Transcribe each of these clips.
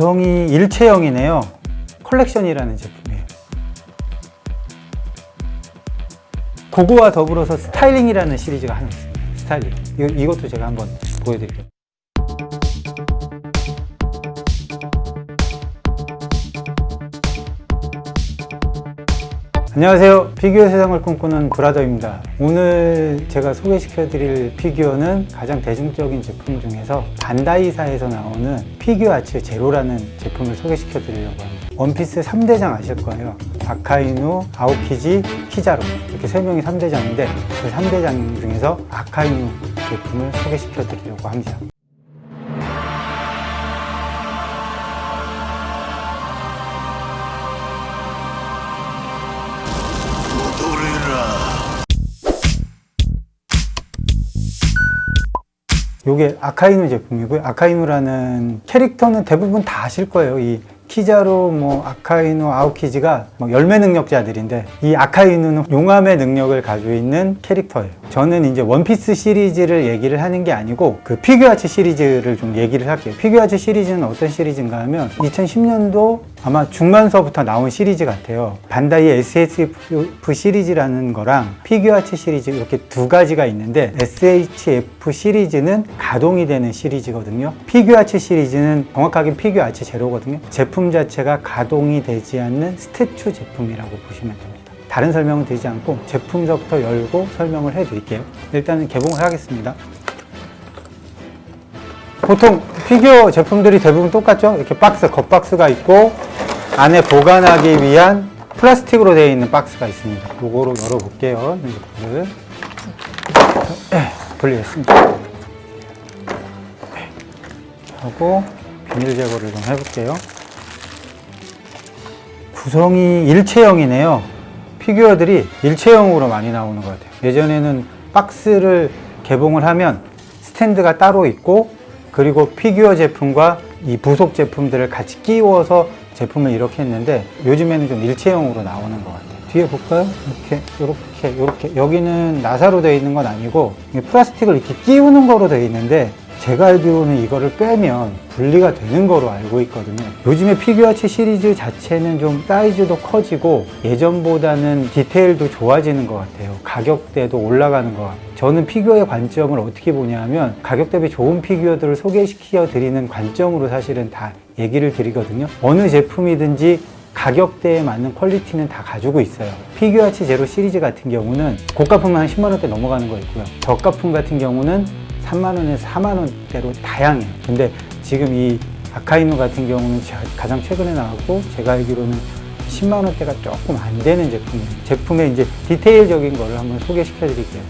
구성이 일체형이네요. 컬렉션이라는 제품이에요. 그거와 더불어서 스타일링이라는 시리즈가 하나 있습니다. 스타일링. 이, 이것도 제가 한번 보여드릴게요. 안녕하세요. 피규어 세상을 꿈꾸는 브라더입니다. 오늘 제가 소개시켜 드릴 피규어는 가장 대중적인 제품 중에서 반다이사에서 나오는 피규어 아츠 제로라는 제품을 소개시켜 드리려고 합니다. 원피스 3대장 아실 거예요. 아카이누, 아오키지, 키자로 이렇게 세 명이 3대장인데 그 3대장 중에서 아카이누 제품을 소개시켜 드리려고 합니다. 요게 아카이누 제품이고요. 아카이누라는 캐릭터는 대부분 다 아실 거예요. 이 키자로, 뭐 아카이누, 아오키지가 뭐 열매 능력자들인데 이 아카이누는 용암의 능력을 가지고 있는 캐릭터예요. 저는 이제 원피스 시리즈를 얘기를 하는 게 아니고 그 피규어아츠 시리즈를 좀 얘기를 할게요. 피규어아츠 시리즈는 어떤 시리즈인가 하면 2010년도 아마 중반서부터 나온 시리즈 같아요. 반다이 SHF 시리즈라는 거랑 피규어아츠 시리즈 이렇게 두 가지가 있는데 SHF 시리즈는 가동이 되는 시리즈거든요. 피규어아츠 시리즈는 정확하게 피규어아츠 제로거든요. 제품 자체가 가동이 되지 않는 스태츄 제품이라고 보시면 됩니다. 다른 설명은 드리지 않고 제품서부터 열고 설명을 해 드릴게요. 일단은 개봉을 하겠습니다. 보통 피규어 제품들이 대부분 똑같죠? 이렇게 박스, 겉박스가 있고 안에 보관하기 위한 플라스틱으로 되어 있는 박스가 있습니다. 요거로 열어볼게요. 이거를 네, 분리했습니다. 네. 하고 비닐 제거를 좀 해볼게요. 구성이 일체형이네요. 피규어들이 일체형으로 많이 나오는 것 같아요. 예전에는 박스를 개봉을 하면 스탠드가 따로 있고 그리고 피규어 제품과 이 부속 제품들을 같이 끼워서 제품을 이렇게 했는데 요즘에는 좀 일체형으로 나오는 것 같아요. 뒤에 볼까요? 이렇게, 이렇게, 이렇게. 여기는 나사로 되어 있는 건 아니고 플라스틱을 이렇게 끼우는 거로 되어 있는데 제가 알기로는 이거를 빼면 분리가 되는 거로 알고 있거든요. 요즘에 피규어치 시리즈 자체는 좀 사이즈도 커지고 예전보다는 디테일도 좋아지는 것 같아요. 가격대도 올라가는 것 같아요. 저는 피규어의 관점을 어떻게 보냐면 가격 대비 좋은 피규어들을 소개시켜 드리는 관점으로 사실은 다 얘기를 드리거든요. 어느 제품이든지 가격대에 맞는 퀄리티는 다 가지고 있어요. 피규어치 제로 시리즈 같은 경우는 고가품은 한 10만 원대 넘어가는 거 있고요. 저가품 같은 경우는 3만 원에서 4만 원대로 다양해요. 근데 지금 이 아카이누 같은 경우는 자- 가장 최근에 나왔고 제가 알기로는 10만 원대가 조금 안 되는 제품이에요. 제품의 이제 디테일적인 거를 한번 소개시켜 드릴게요.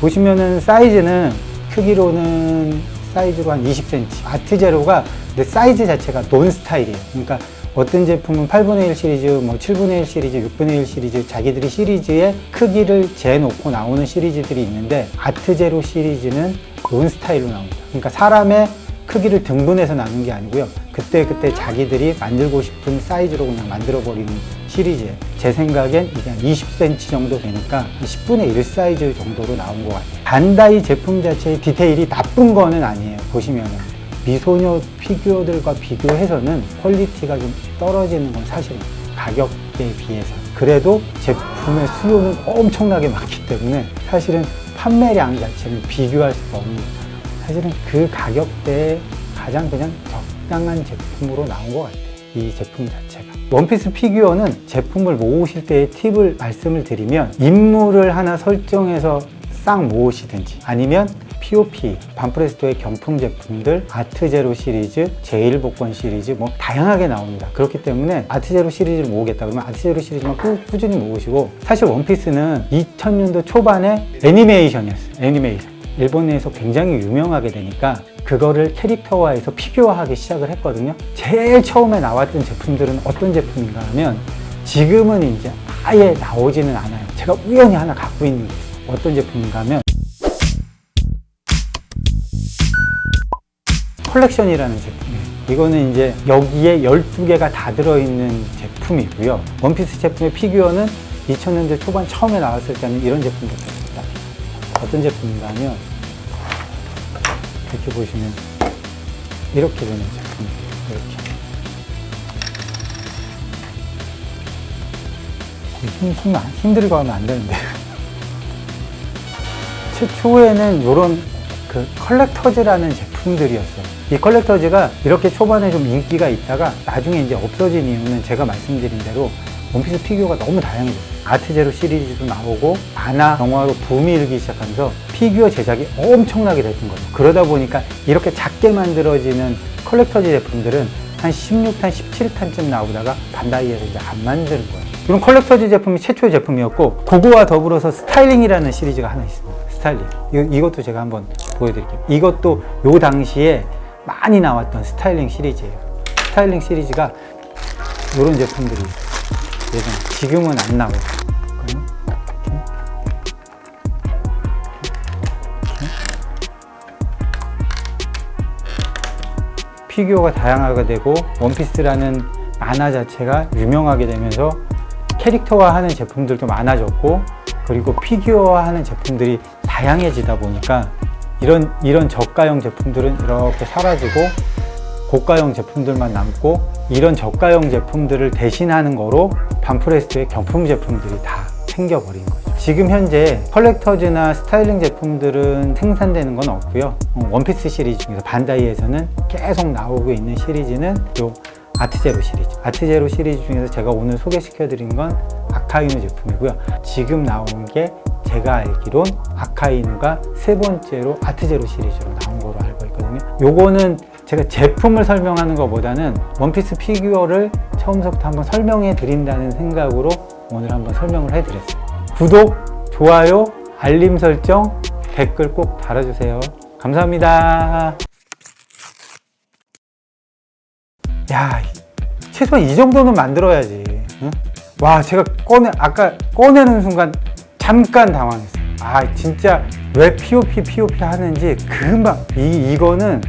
보시면은 사이즈는 크기로는 사이즈로 한 20cm. 아트 제로가 근데 사이즈 자체가 논 스타일이에요. 그러니까 어떤 제품은 8분의 1 시리즈, 뭐 7분의 1 시리즈, 6분의 1 시리즈 자기들이 시리즈의 크기를 재놓고 나오는 시리즈들이 있는데 아트 제로 시리즈는 논 스타일로 나옵니다. 그러니까 사람의 크기를 등분해서 나눈 게 아니고요. 그때 그때 자기들이 만들고 싶은 사이즈로 그냥 만들어 버리는 시리즈예요. 제 생각엔 이게 한 20cm 정도 되니까 10분의 1 사이즈 정도로 나온 것 같아요. 반다이 제품 자체의 디테일이 나쁜 거는 아니에요. 보시면은. 미소녀 피규어들과 비교해서는 퀄리티가 좀 떨어지는 건 사실은 가격대에 비해서. 그래도 제품의 수요는 엄청나게 많기 때문에 사실은 판매량 자체는 비교할 수가 없는. 사실은 그 가격대에 가장 그냥 적당한 제품으로 나온 것 같아요. 이 제품 자체가. 원피스 피규어는 제품을 모으실 때의 팁을 말씀을 드리면 인물을 하나 설정해서 싹 모으시든지 아니면 POP, 반프레스토의 경품 제품들, 아트제로 시리즈, 제일복권 시리즈 뭐 다양하게 나옵니다. 그렇기 때문에 아트제로 시리즈를 모으겠다 그러면 아트제로 시리즈만 꾸, 꾸준히 모으시고 사실 원피스는 2000년도 초반에 애니메이션이었어요. 애니메이션. 일본 내에서 굉장히 유명하게 되니까 그거를 캐릭터화해서 피규어하기 시작을 했거든요. 제일 처음에 나왔던 제품들은 어떤 제품인가 하면 지금은 이제 아예 나오지는 않아요. 제가 우연히 하나 갖고 있는 게 있어요. 어떤 제품인가 하면 컬렉션이라는 제품이에요. 이거는 이제 여기에 12개가 다 들어있는 제품이고요. 원피스 제품의 피규어는 2000년대 초반 처음에 나왔을 때는 이런 제품부터 있습니다. 어떤 제품인가 하면 이렇게 보시면 이렇게 되는 제품이에요. 이렇게. 힘, 힘, 안- 힘들고 하면 안 되는데. 최초에는 이런 그 컬렉터즈라는 제품들이었어요. 이 컬렉터즈가 이렇게 초반에 좀 인기가 있다가 나중에 이제 없어진 이유는 제가 말씀드린 대로 원피스 피규어가 너무 다양해졌어요. 아트제로 시리즈도 나오고 만화, 영화로 붐이 일기 시작하면서 피규어 제작이 엄청나게 됐던 거죠. 그러다 보니까 이렇게 작게 만들어지는 컬렉터즈 제품들은 한 16탄, 17탄쯤 나오다가 반다이에서 이제 안 만드는 거예요. 이런 컬렉터즈 제품이 최초의 제품이었고 그거와 더불어서 스타일링이라는 시리즈가 하나 있습니다. 스타일링. 이거, 이것도 제가 한번 보여드릴게요. 이것도 요 당시에 많이 나왔던 스타일링 시리즈예요. 스타일링 시리즈가 이런 제품들이. 예전 지금은 안. 이렇게. 피규어가 다양하게 되고 원피스라는 만화 자체가 유명하게 되면서 캐릭터화하는 제품들도 많아졌고 그리고 피규어화하는 제품들이 다양해지다 보니까 이런 이런 저가형 제품들은 이렇게 사라지고 고가형 제품들만 남고 이런 저가형 제품들을 대신하는 거로 반프레스트의 경품 제품들이 다 생겨버린 거죠. 지금 현재 컬렉터즈나 스타일링 제품들은 생산되는 건 없고요. 어, 원피스 시리즈 중에서 반다이에서는 계속 나오고 있는 시리즈는 요 아트제로 시리즈. 아트제로 시리즈 중에서 제가 오늘 소개시켜 드린 건 아카이누 제품이고요. 지금 나온 게 제가 알기론 아카이누가 세 번째로 아트제로 시리즈로 나온 거로 알고 있거든요. 요거는 제가 제품을 설명하는 것보다는 원피스 피규어를 처음부터 한번 설명해 드린다는 생각으로 오늘 한번 설명을 해 드렸어요. 구독, 좋아요, 알림 설정, 댓글 꼭 달아주세요. 감사합니다. 야, 최소한 이 정도는 만들어야지. 응? 와, 제가 꺼내, 아까 꺼내는 순간 잠깐 당황했어요. 아, 진짜 왜 POP, POP 하는지 금방, 이, 이거는